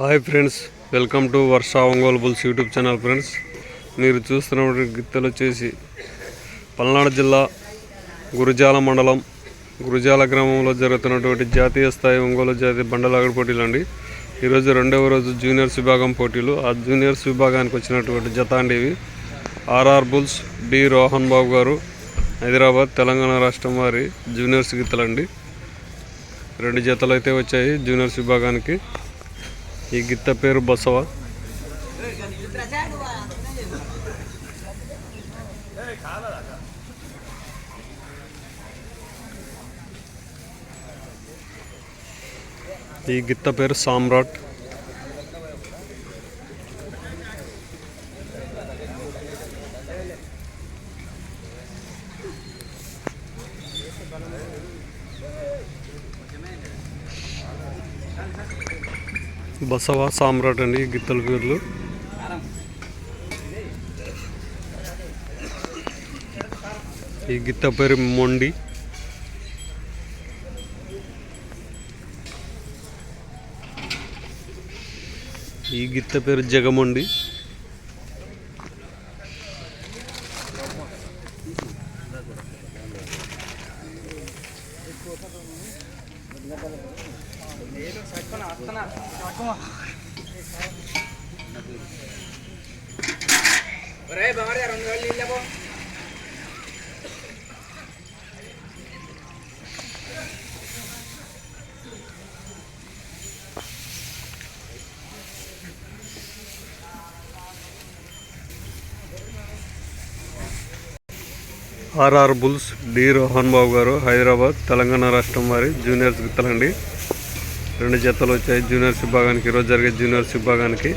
Hi friends welcome to Varsha Ongole bulls YouTube channel friends. మీరు చూస్తున్న గిత్తలు వచ్చేసి పల్నాడు జిల్లా గురుజాల మండలం గురుజాల గ్రామంలో జరుగుతున్నటువంటి జాతీయ స్థాయి ఒంగోలు జాతీయ బండలాగడి పోటీలు అండి. ఈరోజు రెండవ రోజు జూనియర్స్ విభాగం పోటీలు. ఆ జూనియర్స్ విభాగానికి వచ్చినటువంటి జత అండి ఇవి. R R bulls D Rohan Babu గారు హైదరాబాద్ తెలంగాణ రాష్ట్రం వారి జూనియర్స్ గిత్తలండి. రెండు జతలు అయితే వచ్చాయి జూనియర్స్ విభాగానికి. ఈ గిత్త పేరు బసవ. ఈ గిత్త పేరు సామ్రాట్. బసవ సామ్రాట్ అండి గిత్తల పేర్లు. ఈ గిత్త పేరు మొండి. ఈ గిత్త పేరు జగమొండి. R R bulls D Rohan Babu గారు హైదరాబాద్ తెలంగాణ రాష్ట్రం వారి జూనియర్స్ గిత్తలండి రెండు జతలు వచ్చాయి. జూనియర్స్ విభాగానికి ఈరోజు జరిగే జూనియర్స్ విభాగానికి